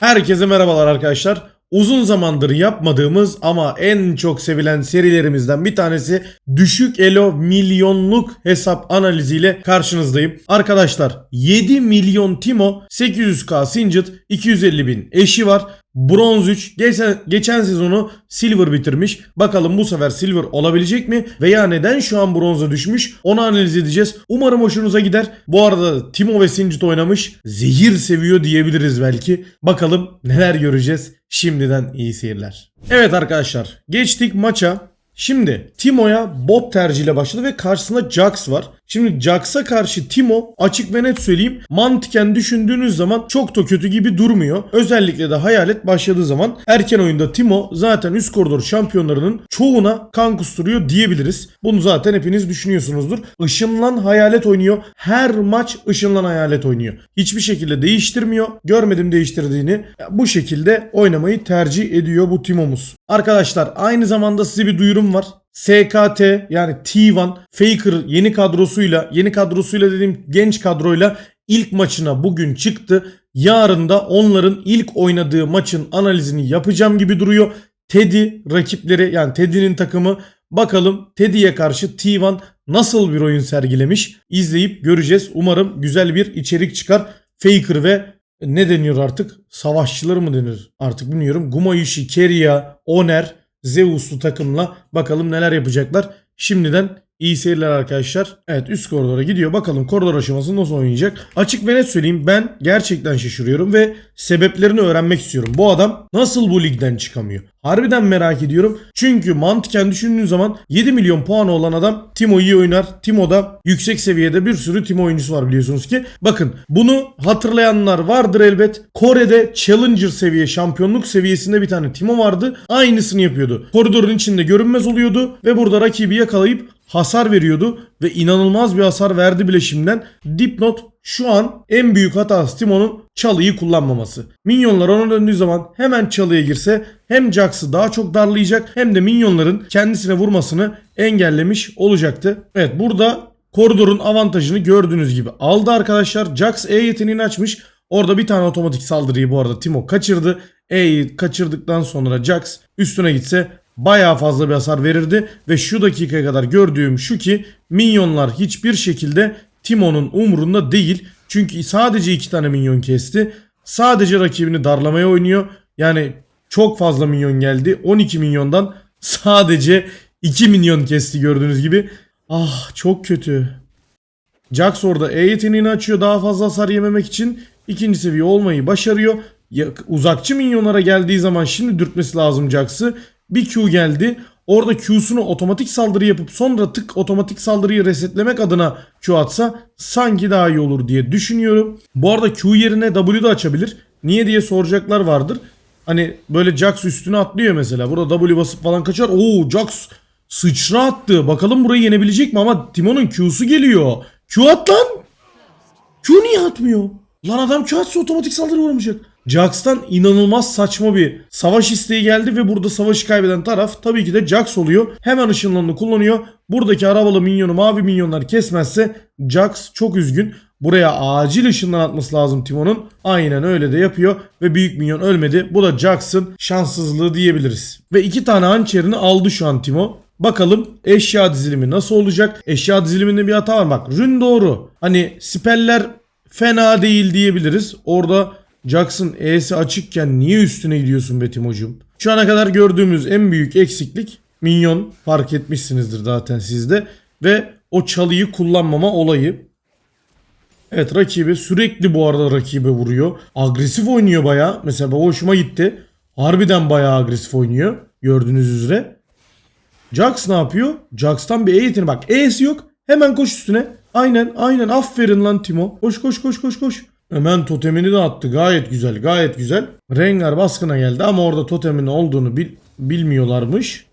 Herkese merhabalar arkadaşlar. Uzun zamandır yapmadığımız ama en çok sevilen serilerimizden bir tanesi düşük elo milyonluk hesap analiziyle karşınızdayım. Arkadaşlar 7 milyon Timo 800k Singed 250 bin eşi var. Bronz 3 geçen, geçen sezonu Silver bitirmiş. Bakalım bu sefer Silver olabilecek mi? Veya neden şu an bronza düşmüş? Onu analiz edeceğiz. Umarım hoşunuza gider. Bu arada Timo ve Singed oynamış. Zehir seviyor diyebiliriz belki. Bakalım neler göreceğiz. Şimdiden iyi seyirler. Evet arkadaşlar geçtik maça. Şimdi Timo'ya bot tercihiyle başladı ve karşısında Jax var. Şimdi Jax'a karşı Timo açık ve net söyleyeyim mantıken düşündüğünüz zaman çok da kötü gibi durmuyor. Özellikle de hayalet başladığı zaman erken oyunda Timo zaten üst koridor şampiyonlarının çoğuna kan kusturuyor diyebiliriz. Bunu zaten hepiniz düşünüyorsunuzdur. Işınlan hayalet oynuyor. Her maç ışınlan hayalet oynuyor. Hiçbir şekilde değiştirmiyor. Görmedim değiştirdiğini. Bu şekilde oynamayı tercih ediyor bu Timo'muz. Arkadaşlar aynı zamanda size bir duyurum var. SKT yani T1 Faker yeni kadrosuyla yeni kadrosuyla dediğim genç kadroyla ilk maçına bugün çıktı. Yarın da onların ilk oynadığı maçın analizini yapacağım gibi duruyor. Teddy rakipleri yani Teddy'nin takımı bakalım Teddy'ye karşı T1 nasıl bir oyun sergilemiş izleyip göreceğiz. Umarım güzel bir içerik çıkar. Faker ve ne deniyor artık? Savaşçılar mı denir? Artık bilmiyorum. Gumayushi, Keria, Oner, Zeus'lu takımla bakalım neler yapacaklar. Şimdiden iyi seyirler arkadaşlar. Evet üst koridora gidiyor. Bakalım koridor aşamasını nasıl oynayacak. Açık ve net söyleyeyim ben gerçekten şaşırıyorum ve sebeplerini öğrenmek istiyorum. Bu adam nasıl bu ligden çıkamıyor? Harbiden merak ediyorum. Çünkü mantıken düşündüğün zaman 7 milyon puanı olan adam Timo iyi oynar. Timo'da yüksek seviyede bir sürü Timo oyuncusu var biliyorsunuz ki. Bakın bunu hatırlayanlar vardır elbet. Kore'de Challenger seviye şampiyonluk seviyesinde bir tane Timo vardı. Aynısını yapıyordu. Koridorun içinde görünmez oluyordu ve burada rakibi yakalayıp hasar veriyordu ve inanılmaz bir hasar verdi bile şimdiden. Dipnot şu an en büyük hatası Timo'nun çalıyı kullanmaması. Minyonlar ona döndüğü zaman hemen çalıya girse hem Jax'ı daha çok darlayacak hem de minyonların kendisine vurmasını engellemiş olacaktı. Evet burada koridorun avantajını gördüğünüz gibi aldı arkadaşlar. Jax E yeteneğini açmış. Orada bir tane otomatik saldırıyı bu arada Timo kaçırdı. E'yi kaçırdıktan sonra Jax üstüne gitse bayağı fazla bir hasar verirdi ve şu dakikaya kadar gördüğüm şu ki minyonlar hiçbir şekilde Timo'nun umurunda değil. Çünkü sadece iki tane minyon kesti. Sadece rakibini darlamaya oynuyor. Yani çok fazla minyon geldi. 12 milyondan sadece 2 milyon kesti gördüğünüz gibi. Ah çok kötü. Jax orada E yeteneğini açıyor daha fazla hasar yememek için. ikinci seviye olmayı başarıyor. Ya- Uzakçı minyonlara geldiği zaman şimdi dürtmesi lazım Jax'ı. Bir Q geldi. Orada Q'sunu otomatik saldırı yapıp sonra tık otomatik saldırıyı resetlemek adına Q atsa sanki daha iyi olur diye düşünüyorum. Bu arada Q yerine W da açabilir. Niye diye soracaklar vardır. Hani böyle Jax üstüne atlıyor mesela. Burada W basıp falan kaçar. Oo Jax sıçra attı. Bakalım burayı yenebilecek mi? Ama Timon'un Q'su geliyor. Q at lan. Q niye atmıyor? Lan adam Q atsa otomatik saldırı vurmayacak. Jax'tan inanılmaz saçma bir savaş isteği geldi ve burada savaşı kaybeden taraf tabii ki de Jax oluyor. Hemen ışınlanını kullanıyor. Buradaki arabalı minyonu mavi minyonlar kesmezse Jax çok üzgün. Buraya acil ışınlan atması lazım Timon'un. Aynen öyle de yapıyor ve büyük minyon ölmedi. Bu da Jax'ın şanssızlığı diyebiliriz. Ve iki tane hançerini aldı şu an Timo. Bakalım eşya dizilimi nasıl olacak? Eşya diziliminde bir hata var. Bak rün doğru. Hani sipeller fena değil diyebiliriz. Orada Jackson E'si açıkken niye üstüne gidiyorsun be Timo'cum? Şu ana kadar gördüğümüz en büyük eksiklik minyon fark etmişsinizdir zaten sizde. Ve o çalıyı kullanmama olayı. Evet rakibi sürekli bu arada rakibe vuruyor. Agresif oynuyor baya. Mesela hoşuma gitti. Harbiden baya agresif oynuyor. Gördüğünüz üzere. Jax ne yapıyor? Jax'tan bir E yeteneği bak. E'si yok. Hemen koş üstüne. Aynen aynen aferin lan Timo. Koş koş koş koş koş. Hemen totemini de attı. Gayet güzel gayet güzel. Rengar baskına geldi ama orada totemin olduğunu bil- bilmiyorlarmış.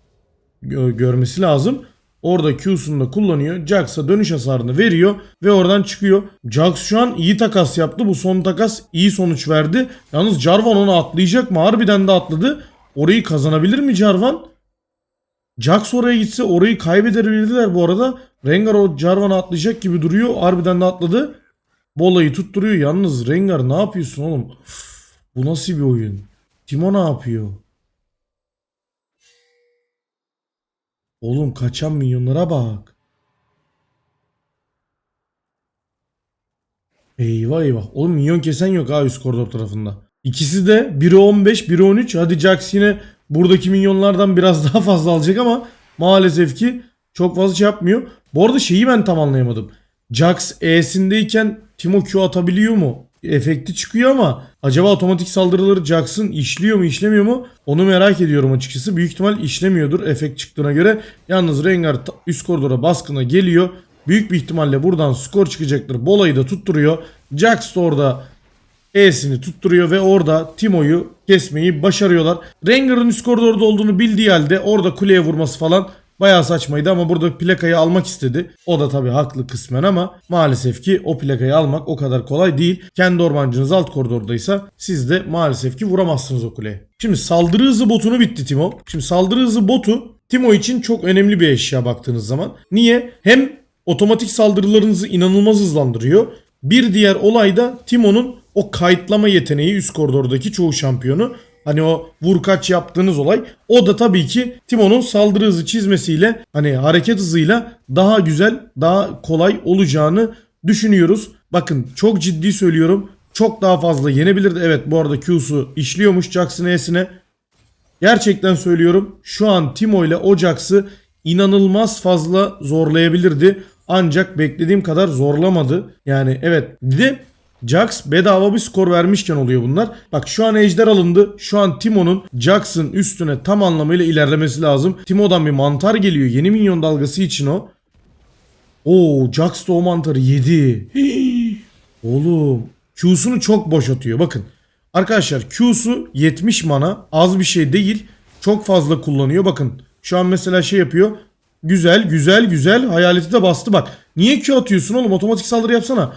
Gö- görmesi lazım. Orada Q'sunu da kullanıyor. Jax'a dönüş hasarını veriyor ve oradan çıkıyor. Jax şu an iyi takas yaptı. Bu son takas iyi sonuç verdi. Yalnız Jarvan onu atlayacak mı? Harbiden de atladı. Orayı kazanabilir mi Jarvan? Jax oraya gitse orayı kaybedebilirler bu arada. Rengar o Jarvan'a atlayacak gibi duruyor. Harbiden de atladı. Bu olayı tutturuyor. Yalnız Rengar ne yapıyorsun oğlum? Üf, Bu nasıl bir oyun? Timo ne yapıyor? Oğlum kaçan milyonlara bak. Eyvah eyvah. Oğlum milyon kesen yok ha üst koridor tarafında. İkisi de biri 15 biri 13. Hadi Jax yine buradaki milyonlardan biraz daha fazla alacak ama maalesef ki çok fazla şey yapmıyor. Bu arada şeyi ben tam anlayamadım. Jax E'sindeyken Timo Q atabiliyor mu? Efekti çıkıyor ama acaba otomatik saldırıları Jax'ın işliyor mu işlemiyor mu? Onu merak ediyorum açıkçası. Büyük ihtimal işlemiyordur efekt çıktığına göre. Yalnız Rengar üst koridora baskına geliyor. Büyük bir ihtimalle buradan skor çıkacaktır. Bolayı da tutturuyor. Da orada E'sini tutturuyor ve orada Timo'yu kesmeyi başarıyorlar. Rengar'ın üst koridorda olduğunu bildiği halde orada kuleye vurması falan bayağı saçmaydı ama burada plakayı almak istedi. O da tabii haklı kısmen ama maalesef ki o plakayı almak o kadar kolay değil. Kendi ormancınız alt koridordaysa siz de maalesef ki vuramazsınız o kuleye. Şimdi saldırı hızı botunu bitti Timo. Şimdi saldırı hızı botu Timo için çok önemli bir eşya baktığınız zaman. Niye? Hem otomatik saldırılarınızı inanılmaz hızlandırıyor. Bir diğer olay da Timo'nun o kayıtlama yeteneği üst koridordaki çoğu şampiyonu. Hani o vur kaç yaptığınız olay. O da tabii ki Timo'nun saldırı hızı çizmesiyle hani hareket hızıyla daha güzel, daha kolay olacağını düşünüyoruz. Bakın çok ciddi söylüyorum. Çok daha fazla yenebilirdi. Evet bu arada Q'su işliyormuş Jackson E'sine. Gerçekten söylüyorum. Şu an Timo ile Ojax'ı inanılmaz fazla zorlayabilirdi. Ancak beklediğim kadar zorlamadı. Yani evet bir de Jax bedava bir skor vermişken oluyor bunlar. Bak şu an ejder alındı. Şu an Timo'nun Jax'ın üstüne tam anlamıyla ilerlemesi lazım. Timo'dan bir mantar geliyor. Yeni minyon dalgası için o. Oo Jax da o mantarı yedi. Oğlum Q'sunu çok boş atıyor. Bakın arkadaşlar Q'su 70 mana az bir şey değil. Çok fazla kullanıyor. Bakın şu an mesela şey yapıyor. Güzel güzel güzel hayaleti de bastı bak. Niye Q atıyorsun oğlum otomatik saldırı yapsana.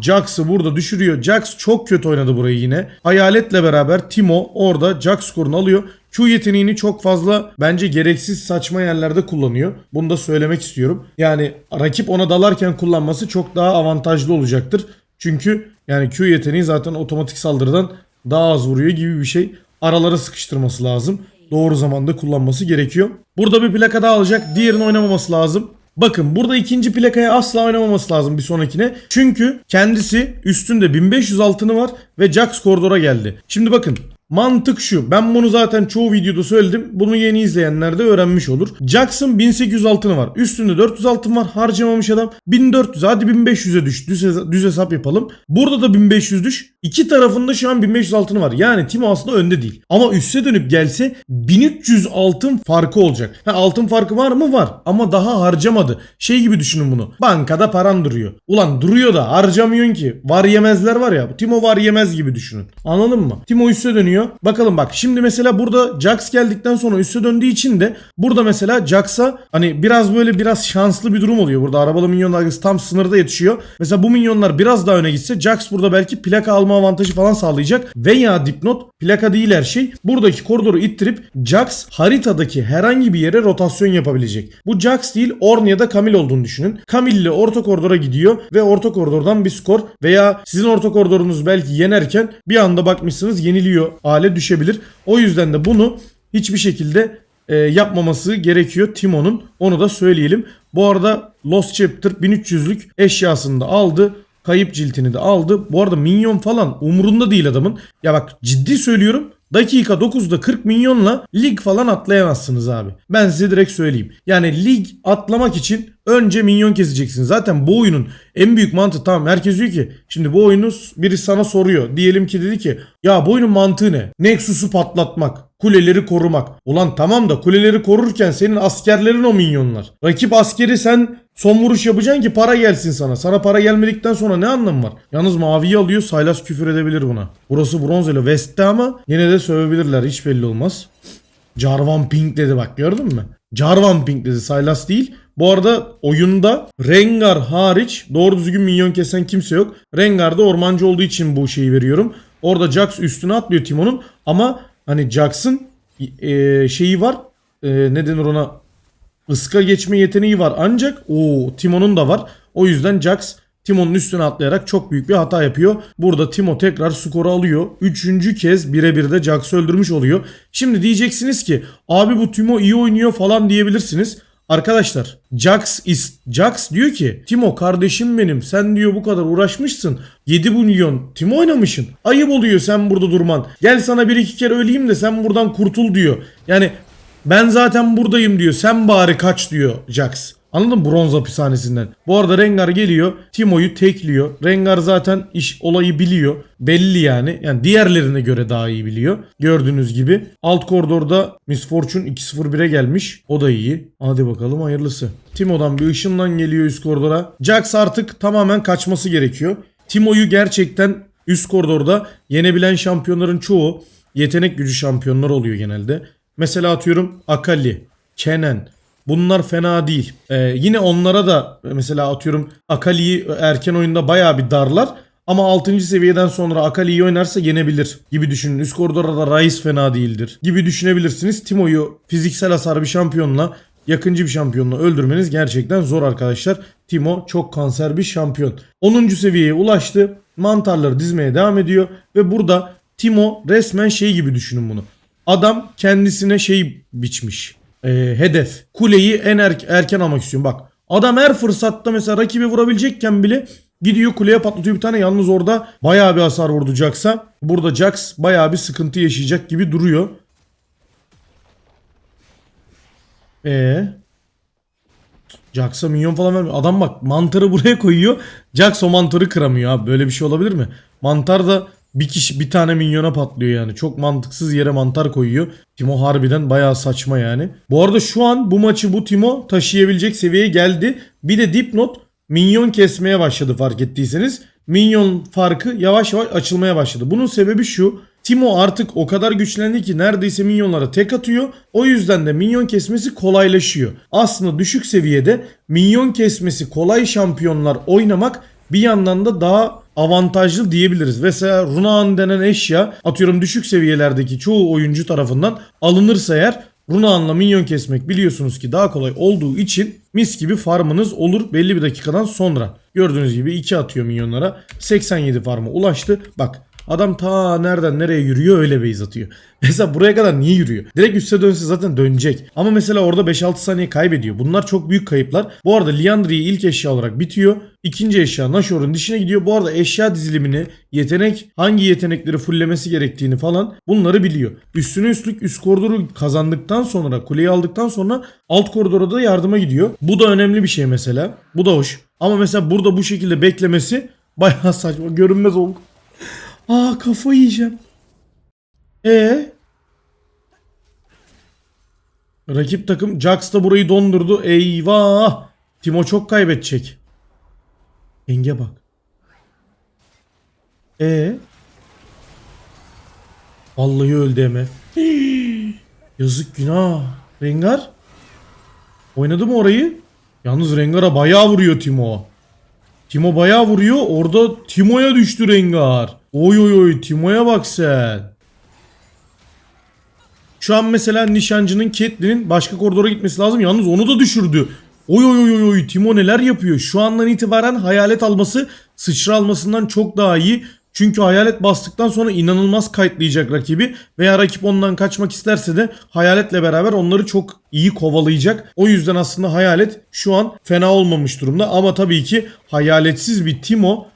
Jax'ı burada düşürüyor. Jax çok kötü oynadı burayı yine. Hayaletle beraber Timo orada Jax skorunu alıyor. Q yeteneğini çok fazla bence gereksiz saçma yerlerde kullanıyor. Bunu da söylemek istiyorum. Yani rakip ona dalarken kullanması çok daha avantajlı olacaktır. Çünkü yani Q yeteneği zaten otomatik saldırıdan daha az vuruyor gibi bir şey. Aralara sıkıştırması lazım. Doğru zamanda kullanması gerekiyor. Burada bir plaka daha alacak. Diğerini oynamaması lazım. Bakın burada ikinci plakaya asla oynamaması lazım bir sonrakine. Çünkü kendisi üstünde 1500 altını var ve Jax koridora geldi. Şimdi bakın Mantık şu. Ben bunu zaten çoğu videoda söyledim. Bunu yeni izleyenler de öğrenmiş olur. Jackson 1800 altını var. Üstünde 400 altın var. Harcamamış adam. 1400 hadi 1500'e düş. Düz, düz hesap yapalım. Burada da 1500 düş. İki tarafında şu an 1500 altını var. Yani Timo aslında önde değil. Ama üste dönüp gelse 1300 altın farkı olacak. Ha, altın farkı var mı? Var. Ama daha harcamadı. Şey gibi düşünün bunu. Bankada paran duruyor. Ulan duruyor da harcamıyorsun ki. Var yemezler var ya. Timo var yemez gibi düşünün. Anladın mı? Timo üste dönüyor. Bakalım bak şimdi mesela burada Jax geldikten sonra üste döndüğü için de burada mesela Jax'a hani biraz böyle biraz şanslı bir durum oluyor. Burada arabalı minyon dalgası tam sınırda yetişiyor. Mesela bu minyonlar biraz daha öne gitse Jax burada belki plaka alma avantajı falan sağlayacak. Veya dipnot plaka değil her şey. Buradaki koridoru ittirip Jax haritadaki herhangi bir yere rotasyon yapabilecek. Bu Jax değil Ornn ya da Camille olduğunu düşünün. Camille ile orta koridora gidiyor ve orta koridordan bir skor veya sizin orta koridorunuz belki yenerken bir anda bakmışsınız yeniliyor hale düşebilir. O yüzden de bunu hiçbir şekilde e, yapmaması gerekiyor Timo'nun. Onu da söyleyelim. Bu arada Lost Chapter 1300'lük eşyasını da aldı. Kayıp ciltini de aldı. Bu arada minyon falan umurunda değil adamın. Ya bak ciddi söylüyorum. Dakika 9'da 40 milyonla lig falan atlayamazsınız abi. Ben size direkt söyleyeyim. Yani lig atlamak için önce minyon keseceksiniz. Zaten bu oyunun en büyük mantığı tamam herkes diyor ki şimdi bu oyunu biri sana soruyor. Diyelim ki dedi ki ya bu oyunun mantığı ne? Nexus'u patlatmak. Kuleleri korumak. Ulan tamam da kuleleri korurken senin askerlerin o minyonlar. Rakip askeri sen son vuruş yapacaksın ki para gelsin sana. Sana para gelmedikten sonra ne anlamı var? Yalnız maviyi alıyor Saylas küfür edebilir buna. Burası bronz ile West'te ama yine de sövebilirler hiç belli olmaz. Jarvan Pink dedi bak gördün mü? Jarvan Pink dedi Sylas değil. Bu arada oyunda Rengar hariç doğru düzgün minyon kesen kimse yok. Rengar da ormancı olduğu için bu şeyi veriyorum. Orada Jax üstüne atlıyor Timon'un ama hani Jax'ın e, şeyi var. E, ne denir ona? Iska geçme yeteneği var ancak o Timon'un da var. O yüzden Jax Timo'nun üstüne atlayarak çok büyük bir hata yapıyor. Burada Timo tekrar skoru alıyor. Üçüncü kez birebir de Jax'ı öldürmüş oluyor. Şimdi diyeceksiniz ki abi bu Timo iyi oynuyor falan diyebilirsiniz. Arkadaşlar Jax is Jax diyor ki Timo kardeşim benim sen diyor bu kadar uğraşmışsın. 7 milyon Timo oynamışsın. Ayıp oluyor sen burada durman. Gel sana bir iki kere öleyim de sen buradan kurtul diyor. Yani ben zaten buradayım diyor. Sen bari kaç diyor Jax Anladın mı? Bronz hapishanesinden. Bu arada Rengar geliyor. Timo'yu tekliyor. Rengar zaten iş olayı biliyor. Belli yani. Yani diğerlerine göre daha iyi biliyor. Gördüğünüz gibi. Alt koridorda Miss Fortune 2-0-1'e gelmiş. O da iyi. Hadi bakalım hayırlısı. Timo'dan bir ışınlan geliyor üst koridora. Jax artık tamamen kaçması gerekiyor. Timo'yu gerçekten üst koridorda yenebilen şampiyonların çoğu yetenek gücü şampiyonlar oluyor genelde. Mesela atıyorum Akali, Kenan, Bunlar fena değil. Ee, yine onlara da mesela atıyorum Akali'yi erken oyunda bayağı bir darlar. Ama 6. seviyeden sonra Akali iyi oynarsa yenebilir gibi düşünün. Üst koridorda da Raiz fena değildir gibi düşünebilirsiniz. Timo'yu fiziksel hasar bir şampiyonla yakıncı bir şampiyonla öldürmeniz gerçekten zor arkadaşlar. Timo çok kanser bir şampiyon. 10. seviyeye ulaştı. Mantarları dizmeye devam ediyor. Ve burada Timo resmen şey gibi düşünün bunu. Adam kendisine şey biçmiş e, hedef. Kuleyi en er- erken almak istiyorum. Bak adam her fırsatta mesela rakibi vurabilecekken bile gidiyor kuleye patlatıyor bir tane. Yalnız orada bayağı bir hasar vurdu Jax'a. Burada Jax bayağı bir sıkıntı yaşayacak gibi duruyor. Ee, Jax'a minyon falan vermiyor. Adam bak mantarı buraya koyuyor. Jax o mantarı kıramıyor abi. Böyle bir şey olabilir mi? Mantar da bir kişi bir tane minyona patlıyor yani. Çok mantıksız yere mantar koyuyor. Timo harbiden bayağı saçma yani. Bu arada şu an bu maçı bu Timo taşıyabilecek seviyeye geldi. Bir de dipnot minyon kesmeye başladı fark ettiyseniz. Minyon farkı yavaş yavaş açılmaya başladı. Bunun sebebi şu. Timo artık o kadar güçlendi ki neredeyse minyonlara tek atıyor. O yüzden de minyon kesmesi kolaylaşıyor. Aslında düşük seviyede minyon kesmesi kolay şampiyonlar oynamak bir yandan da daha avantajlı diyebiliriz. Mesela Runaan denen eşya atıyorum düşük seviyelerdeki çoğu oyuncu tarafından alınırsa eğer Runaan'la minyon kesmek biliyorsunuz ki daha kolay olduğu için mis gibi farmınız olur belli bir dakikadan sonra. Gördüğünüz gibi 2 atıyor minyonlara. 87 farma ulaştı. Bak Adam ta nereden nereye yürüyor öyle base atıyor. Mesela buraya kadar niye yürüyor? Direkt üste dönse zaten dönecek. Ama mesela orada 5-6 saniye kaybediyor. Bunlar çok büyük kayıplar. Bu arada Liandry'i ilk eşya olarak bitiyor. İkinci eşya Nashor'un dişine gidiyor. Bu arada eşya dizilimini, yetenek, hangi yetenekleri fulllemesi gerektiğini falan bunları biliyor. Üstüne üstlük üst koridoru kazandıktan sonra, kuleyi aldıktan sonra alt koridora da yardıma gidiyor. Bu da önemli bir şey mesela. Bu da hoş. Ama mesela burada bu şekilde beklemesi bayağı saçma. Görünmez oldu. Aa kafayı yiyeceğim. E Rakip takım Jax da burayı dondurdu. Eyvah. Timo çok kaybedecek. Enge bak. E Vallahi öldü MF. Yazık günah. Rengar oynadı mı orayı? Yalnız Rengar'a bayağı vuruyor Timo. Timo bayağı vuruyor. Orada Timo'ya düştü Rengar. Oy oy oy Timo'ya bak sen. Şu an mesela nişancının Catelyn'in başka koridora gitmesi lazım. Yalnız onu da düşürdü. Oy oy oy oy Timo neler yapıyor. Şu andan itibaren hayalet alması sıçra almasından çok daha iyi. Çünkü hayalet bastıktan sonra inanılmaz kayıtlayacak rakibi veya rakip ondan kaçmak isterse de hayaletle beraber onları çok iyi kovalayacak. O yüzden aslında hayalet şu an fena olmamış durumda ama tabii ki hayaletsiz bir Timo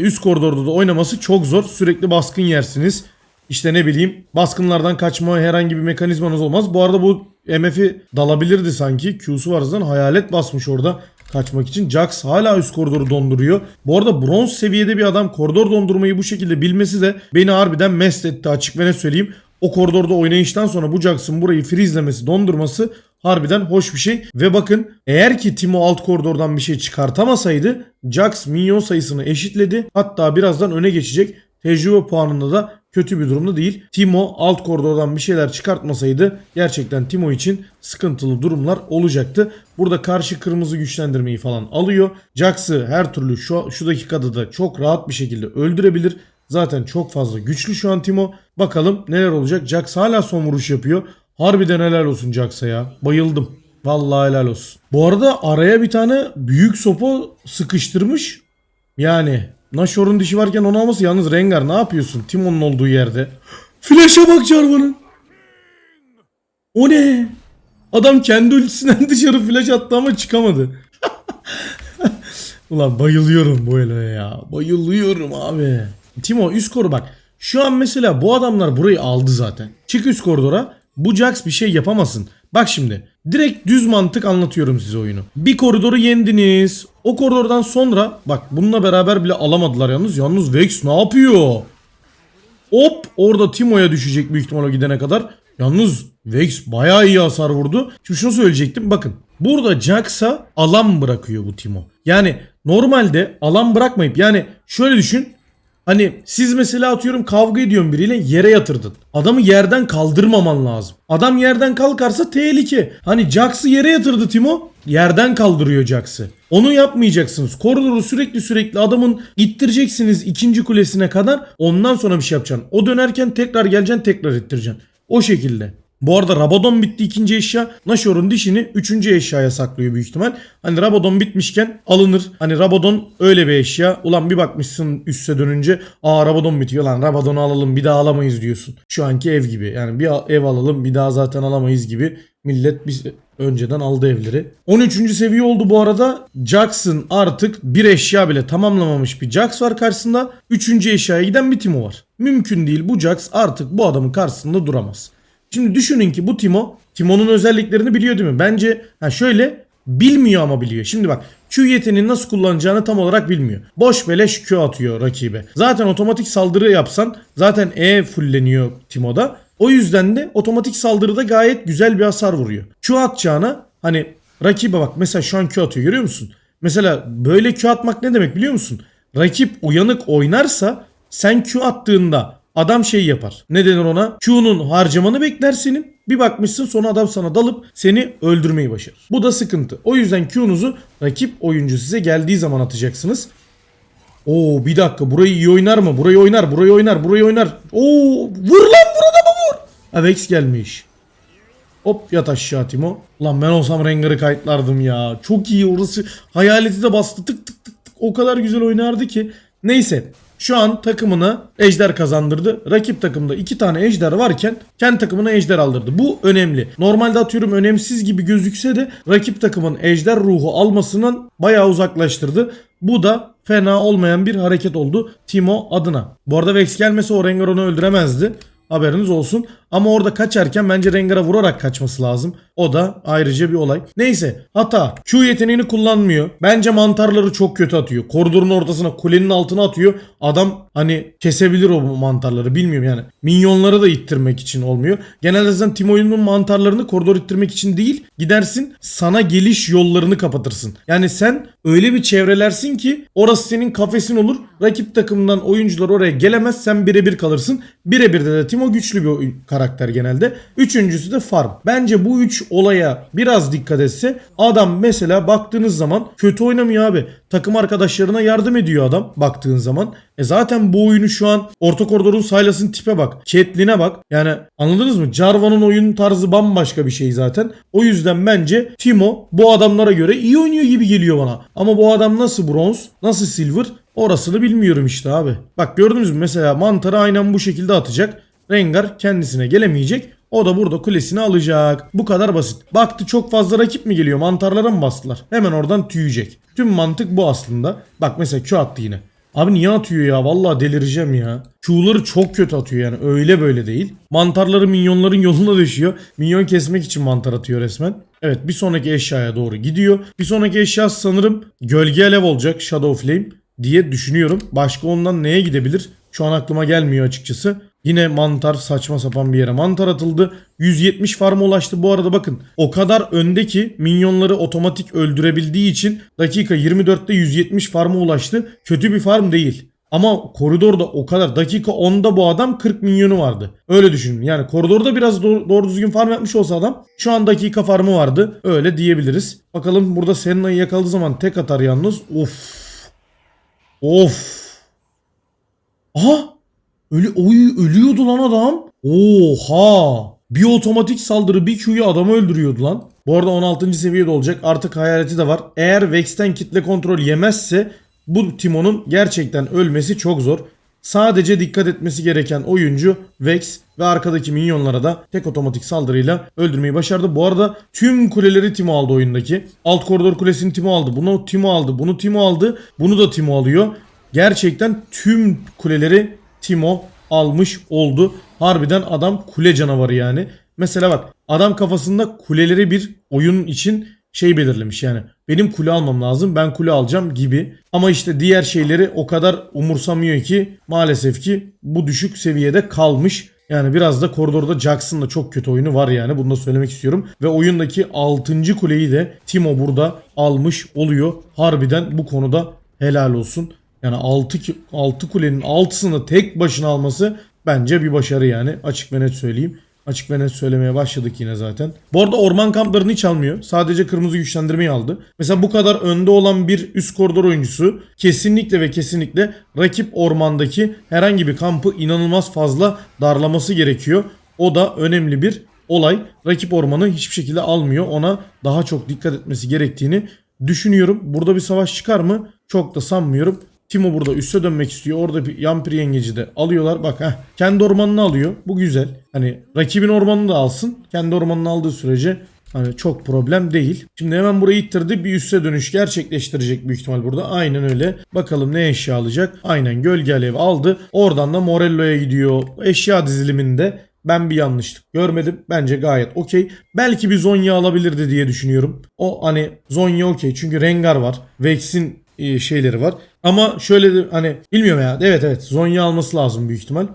üst koridorda da oynaması çok zor. Sürekli baskın yersiniz. İşte ne bileyim baskınlardan kaçma herhangi bir mekanizmanız olmaz. Bu arada bu MF'i dalabilirdi sanki. Q'su var zaten hayalet basmış orada kaçmak için. Jax hala üst koridoru donduruyor. Bu arada bronz seviyede bir adam koridor dondurmayı bu şekilde bilmesi de beni harbiden mest etti açık ve ne söyleyeyim. O koridorda oynayıştan sonra bu Jax'ın burayı freezelemesi, dondurması harbiden hoş bir şey. Ve bakın eğer ki Timo alt koridordan bir şey çıkartamasaydı Jax minyon sayısını eşitledi. Hatta birazdan öne geçecek. Tecrübe puanında da kötü bir durumda değil. Timo alt koridordan bir şeyler çıkartmasaydı gerçekten Timo için sıkıntılı durumlar olacaktı. Burada karşı kırmızı güçlendirmeyi falan alıyor. Jax'ı her türlü şu, şu dakikada da çok rahat bir şekilde öldürebilir. Zaten çok fazla güçlü şu an Timo. Bakalım neler olacak. Jax hala son vuruş yapıyor. Harbiden helal olsun Jax'a ya. Bayıldım. Vallahi helal olsun. Bu arada araya bir tane büyük sopa sıkıştırmış. Yani Nashor'un dişi varken onu alması yalnız Rengar ne yapıyorsun? Timon'un olduğu yerde. Flash'a bak Jarvan'ın. O ne? Adam kendi ultisinden dışarı flash attı ama çıkamadı. Ulan bayılıyorum bu ele ya. Bayılıyorum abi. Timo üst koru bak. Şu an mesela bu adamlar burayı aldı zaten. Çık üst koridora. Bu Jax bir şey yapamasın. Bak şimdi. Direkt düz mantık anlatıyorum size oyunu. Bir koridoru yendiniz. O koridordan sonra bak bununla beraber bile alamadılar yalnız. Yalnız Vex ne yapıyor? Hop orada Timo'ya düşecek büyük ihtimal gidene kadar. Yalnız Vex bayağı iyi hasar vurdu. Şimdi şunu söyleyecektim bakın. Burada Jax'a alan bırakıyor bu Timo. Yani normalde alan bırakmayıp yani şöyle düşün. Hani siz mesela atıyorum kavga ediyorsun biriyle yere yatırdın. Adamı yerden kaldırmaman lazım. Adam yerden kalkarsa tehlike. Hani Jax'ı yere yatırdı Timo. Yerden kaldırıyor Jax'ı. Onu yapmayacaksınız. Koridoru sürekli sürekli adamın ittireceksiniz ikinci kulesine kadar. Ondan sonra bir şey yapacaksın. O dönerken tekrar geleceksin tekrar ittireceksin. O şekilde. Bu arada Rabadon bitti ikinci eşya. Nashor'un dişini üçüncü eşyaya saklıyor büyük ihtimal. Hani Rabadon bitmişken alınır. Hani Rabadon öyle bir eşya. Ulan bir bakmışsın üste dönünce. Aa Rabadon bitiyor lan Rabadon'u alalım bir daha alamayız diyorsun. Şu anki ev gibi. Yani bir ev alalım bir daha zaten alamayız gibi. Millet biz önceden aldı evleri. 13. seviye oldu bu arada. Jax'ın artık bir eşya bile tamamlamamış bir Jax var karşısında. 3. eşyaya giden bir Timo var. Mümkün değil bu Jax artık bu adamın karşısında duramaz. Şimdi düşünün ki bu Timo, Timo'nun özelliklerini biliyor değil mi? Bence ha şöyle bilmiyor ama biliyor. Şimdi bak Q yeteneğini nasıl kullanacağını tam olarak bilmiyor. Boş beleş Q atıyor rakibe. Zaten otomatik saldırı yapsan zaten E fulleniyor Timo'da. O yüzden de otomatik saldırıda gayet güzel bir hasar vuruyor. Q atacağına hani rakibe bak mesela şu an Q atıyor görüyor musun? Mesela böyle Q atmak ne demek biliyor musun? Rakip uyanık oynarsa sen Q attığında adam şey yapar. Ne denir ona? Q'nun harcamanı bekler senin. Bir bakmışsın sonra adam sana dalıp seni öldürmeyi başarır. Bu da sıkıntı. O yüzden Q'nuzu rakip oyuncu size geldiği zaman atacaksınız. Oo bir dakika burayı iyi oynar mı? Burayı oynar, burayı oynar, burayı oynar. Oo vur lan burada mı vur? Avex gelmiş. Hop yat aşağı Timo. Lan ben olsam Rengar'ı kayıtlardım ya. Çok iyi orası. Hayaleti de bastı tık tık tık tık. O kadar güzel oynardı ki. Neyse. Şu an takımına ejder kazandırdı. Rakip takımda iki tane ejder varken kendi takımına ejder aldırdı. Bu önemli. Normalde atıyorum önemsiz gibi gözükse de rakip takımın ejder ruhu almasından bayağı uzaklaştırdı. Bu da fena olmayan bir hareket oldu Timo adına. Bu arada Vex gelmese o Rengar onu öldüremezdi. Haberiniz olsun. Ama orada kaçarken bence Rengar'a vurarak kaçması lazım. O da ayrıca bir olay. Neyse hata. Q yeteneğini kullanmıyor. Bence mantarları çok kötü atıyor. Koridorun ortasına kulenin altına atıyor. Adam hani kesebilir o mantarları bilmiyorum yani. Minyonları da ittirmek için olmuyor. Genelde zaten Timo'nun mantarlarını koridor ittirmek için değil. Gidersin sana geliş yollarını kapatırsın. Yani sen öyle bir çevrelersin ki orası senin kafesin olur. Rakip takımdan oyuncular oraya gelemez. Sen birebir kalırsın. Birebir de, de Timo güçlü bir oyun- karakter genelde. Üçüncüsü de farm. Bence bu üç olaya biraz dikkat etse adam mesela baktığınız zaman kötü oynamıyor abi. Takım arkadaşlarına yardım ediyor adam baktığın zaman. E zaten bu oyunu şu an orta koridorun Sylas'ın tipe bak. Catelyn'e bak. Yani anladınız mı? Jarvan'ın oyun tarzı bambaşka bir şey zaten. O yüzden bence Timo bu adamlara göre iyi oynuyor gibi geliyor bana. Ama bu adam nasıl bronz, nasıl silver orasını bilmiyorum işte abi. Bak gördünüz mü mesela mantarı aynen bu şekilde atacak. Rengar kendisine gelemeyecek. O da burada kulesini alacak. Bu kadar basit. Baktı çok fazla rakip mi geliyor? Mantarlara mı bastılar? Hemen oradan tüyecek. Tüm mantık bu aslında. Bak mesela Q attı yine. Abi niye atıyor ya? Vallahi delireceğim ya. Q'ları çok kötü atıyor yani. Öyle böyle değil. Mantarları minyonların yoluna düşüyor. Minyon kesmek için mantar atıyor resmen. Evet bir sonraki eşyaya doğru gidiyor. Bir sonraki eşya sanırım gölge alev olacak. Shadow Flame diye düşünüyorum. Başka ondan neye gidebilir? Şu an aklıma gelmiyor açıkçası. Yine mantar saçma sapan bir yere mantar atıldı. 170 farma ulaştı bu arada bakın. O kadar önde ki minyonları otomatik öldürebildiği için dakika 24'te 170 farma ulaştı. Kötü bir farm değil. Ama koridorda o kadar dakika 10'da bu adam 40 milyonu vardı. Öyle düşünün. Yani koridorda biraz doğru, doğru düzgün farm yapmış olsa adam şu an dakika farmı vardı. Öyle diyebiliriz. Bakalım burada Senna'yı yakaladığı zaman tek atar yalnız. Of. Of. Aha. Ölü, oy, ölüyordu lan adam. Oha. Bir otomatik saldırı bir Q'yu adamı öldürüyordu lan. Bu arada 16. seviyede olacak. Artık hayaleti de var. Eğer Vex'ten kitle kontrol yemezse Bu Timo'nun gerçekten ölmesi çok zor. Sadece dikkat etmesi gereken oyuncu Vex ve arkadaki minyonlara da tek otomatik saldırıyla öldürmeyi başardı. Bu arada tüm kuleleri Timo aldı oyundaki. Alt koridor kulesini Timo aldı. Bunu Timo aldı. Bunu Timo aldı. Bunu da Timo alıyor. Gerçekten tüm kuleleri Timo almış oldu. Harbiden adam kule canavarı yani. Mesela bak adam kafasında kuleleri bir oyun için şey belirlemiş yani. Benim kule almam lazım ben kule alacağım gibi. Ama işte diğer şeyleri o kadar umursamıyor ki maalesef ki bu düşük seviyede kalmış. Yani biraz da koridorda Jackson'ın da çok kötü oyunu var yani bunu da söylemek istiyorum. Ve oyundaki 6. kuleyi de Timo burada almış oluyor. Harbiden bu konuda helal olsun. Yani 6, 6 kulenin 6'sını tek başına alması bence bir başarı yani. Açık ve net söyleyeyim. Açık ve net söylemeye başladık yine zaten. Bu arada orman kamplarını hiç almıyor. Sadece kırmızı güçlendirmeyi aldı. Mesela bu kadar önde olan bir üst koridor oyuncusu kesinlikle ve kesinlikle rakip ormandaki herhangi bir kampı inanılmaz fazla darlaması gerekiyor. O da önemli bir olay. Rakip ormanı hiçbir şekilde almıyor. Ona daha çok dikkat etmesi gerektiğini düşünüyorum. Burada bir savaş çıkar mı? Çok da sanmıyorum. Timo burada üste dönmek istiyor. Orada bir Yampir yengeci de alıyorlar. Bak heh, kendi ormanını alıyor. Bu güzel. Hani rakibin ormanını da alsın. Kendi ormanını aldığı sürece hani çok problem değil. Şimdi hemen burayı ittirdi. Bir üste dönüş gerçekleştirecek büyük ihtimal burada. Aynen öyle. Bakalım ne eşya alacak. Aynen gölge alevi aldı. Oradan da Morello'ya gidiyor. Eşya diziliminde ben bir yanlışlık görmedim. Bence gayet okey. Belki bir Zonya alabilirdi diye düşünüyorum. O hani Zonya okey. Çünkü Rengar var. Vex'in e, şeyleri var. Ama şöyle de hani bilmiyorum ya. Evet evet Zonya alması lazım büyük ihtimal.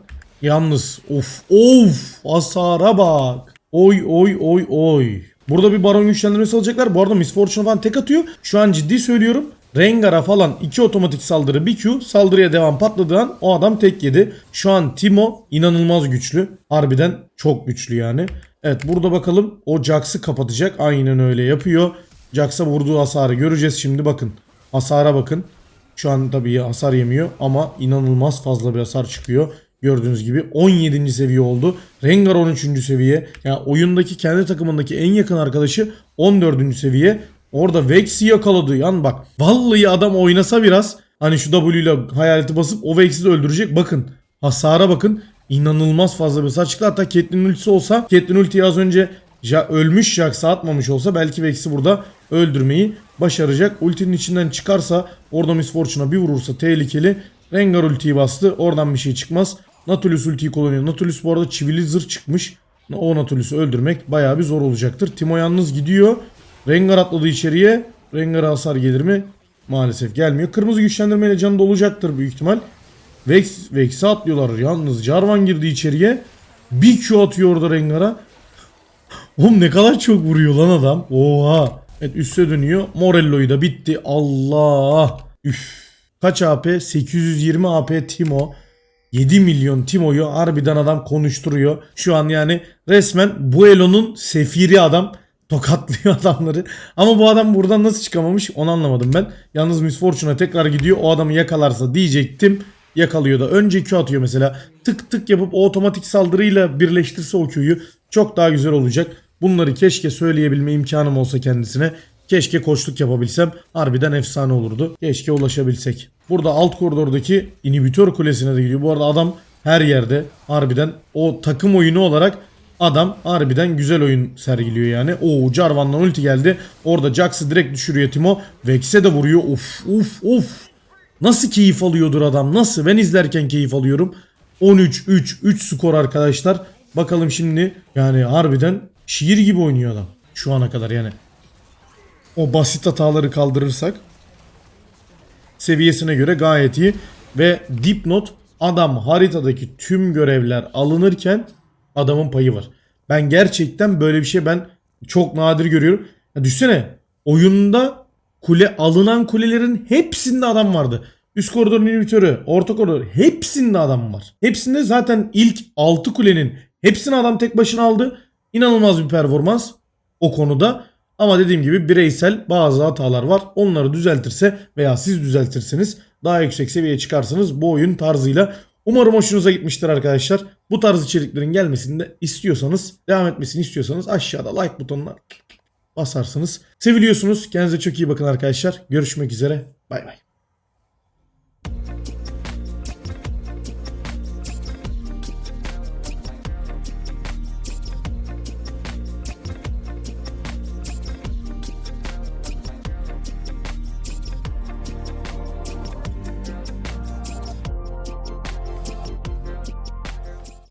Yalnız of of hasara bak. Oy oy oy oy. Burada bir baron güçlendirmesi alacaklar. Bu arada Miss Fortune falan tek atıyor. Şu an ciddi söylüyorum. Rengar'a falan iki otomatik saldırı bir Q saldırıya devam patladığı an o adam tek yedi. Şu an Timo inanılmaz güçlü. Harbiden çok güçlü yani. Evet burada bakalım o Jax'ı kapatacak. Aynen öyle yapıyor. Jax'a vurduğu hasarı göreceğiz şimdi bakın. Hasara bakın. Şu an tabii hasar yemiyor ama inanılmaz fazla bir hasar çıkıyor. Gördüğünüz gibi 17. seviye oldu. Rengar 13. seviye. Yani oyundaki kendi takımındaki en yakın arkadaşı 14. seviye. Orada Vex'i yakaladı. Yani bak vallahi adam oynasa biraz hani şu W ile hayaleti basıp o Vex'i de öldürecek. Bakın hasara bakın. İnanılmaz fazla bir hasar çıktı. Hatta Caitlyn ultisi olsa Caitlyn ultiyi az önce ja, ölmüş Jax'a atmamış olsa belki Vex'i burada öldürmeyi başaracak. Ultinin içinden çıkarsa orada Miss Fortune'a bir vurursa tehlikeli. Rengar ultiyi bastı. Oradan bir şey çıkmaz. Nautilus ultiyi kullanıyor. Nautilus bu arada çivili zırh çıkmış. O Nautilus'u öldürmek bayağı bir zor olacaktır. Timo yalnız gidiyor. Rengar atladı içeriye. Rengar'a hasar gelir mi? Maalesef gelmiyor. Kırmızı güçlendirmeyle canı dolacaktır büyük ihtimal. Vex, Vex'e atlıyorlar. Yalnız Jarvan girdi içeriye. Bir Q atıyor orada Rengar'a. Oğlum ne kadar çok vuruyor lan adam. Oha. Evet üste dönüyor. Morello'yu da bitti. Allah. Üf. Kaç AP? 820 AP Timo. 7 milyon Timo'yu harbiden adam konuşturuyor. Şu an yani resmen bu Elo'nun sefiri adam. Tokatlıyor adamları. Ama bu adam buradan nasıl çıkamamış onu anlamadım ben. Yalnız Miss Fortune'a tekrar gidiyor. O adamı yakalarsa diyecektim. Yakalıyor da. Önce Q atıyor mesela. Tık tık yapıp otomatik saldırıyla birleştirse o Q'yu çok daha güzel olacak. Bunları keşke söyleyebilme imkanım olsa kendisine. Keşke koçluk yapabilsem. Harbiden efsane olurdu. Keşke ulaşabilsek. Burada alt koridordaki inhibitör kulesine de gidiyor. Bu arada adam her yerde harbiden o takım oyunu olarak adam harbiden güzel oyun sergiliyor yani. Oo Jarvan'dan ulti geldi. Orada Jax'ı direkt düşürüyor Timo. Vex'e de vuruyor. Of of of. Nasıl keyif alıyordur adam? Nasıl? Ben izlerken keyif alıyorum. 13-3-3 skor arkadaşlar. Bakalım şimdi yani harbiden şiir gibi oynuyor adam. Şu ana kadar yani. O basit hataları kaldırırsak seviyesine göre gayet iyi. Ve dipnot adam haritadaki tüm görevler alınırken adamın payı var. Ben gerçekten böyle bir şey ben çok nadir görüyorum. Ya düşünsene oyunda kule alınan kulelerin hepsinde adam vardı. Üst koridorun inhibitörü, orta koridor hepsinde adam var. Hepsinde zaten ilk 6 kulenin hepsini adam tek başına aldı. İnanılmaz bir performans o konuda. Ama dediğim gibi bireysel bazı hatalar var. Onları düzeltirse veya siz düzeltirseniz daha yüksek seviyeye çıkarsınız bu oyun tarzıyla. Umarım hoşunuza gitmiştir arkadaşlar. Bu tarz içeriklerin gelmesini de istiyorsanız, devam etmesini istiyorsanız aşağıda like butonuna basarsınız. Seviliyorsunuz. Kendinize çok iyi bakın arkadaşlar. Görüşmek üzere. Bay bay.